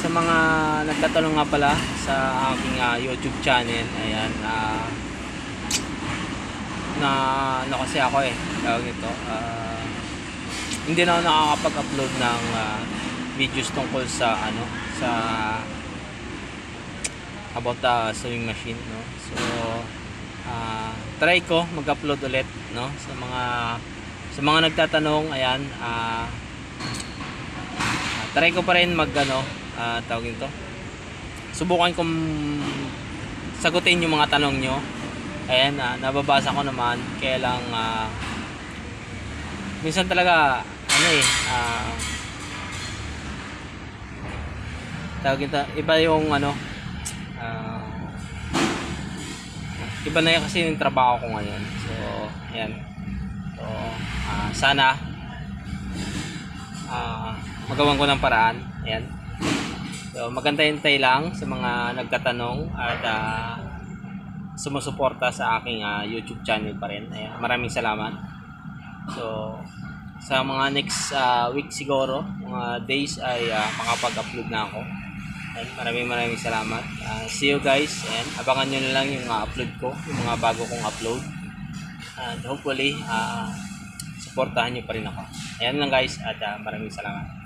sa mga nagtatanong nga pala sa aking ah, YouTube channel, ayan, ah, na ano kasi ako eh, tawag nito, ah, hindi na ako nakakapag-upload ng ah, videos tungkol sa ano, sa about the sewing machine, no? So, ah, try ko mag-upload ulit, no? Sa mga sa mga nagtatanong, ayan, ah, try ko pa rin mag ano, ah, tawag nito. Subukan kong sagutin yung mga tanong nyo. Ayan, ah, nababasa ko naman. Kaya lang, ah, minsan talaga, ano eh, ah, tawag ito, iba yung ano, ah, iba na yun kasi yung trabaho ko ngayon. So, ayan. So, ah, sana, ah, magawan ko ng paraan. Ayan. So, magantay-antay lang sa mga nagtatanong at ah, sumusuporta sa aking ah, YouTube channel pa rin. Ayan, maraming salamat. So, sa mga next ah, week siguro, mga days ay ah, makapag-upload na ako. Ayan, maraming maraming salamat. Ah, see you guys. Ayan, abangan nyo na lang yung ah, upload ko, yung mga bago kong upload. And hopefully, ah, supportahan nyo pa rin ako. Ayan lang guys at ah, maraming salamat.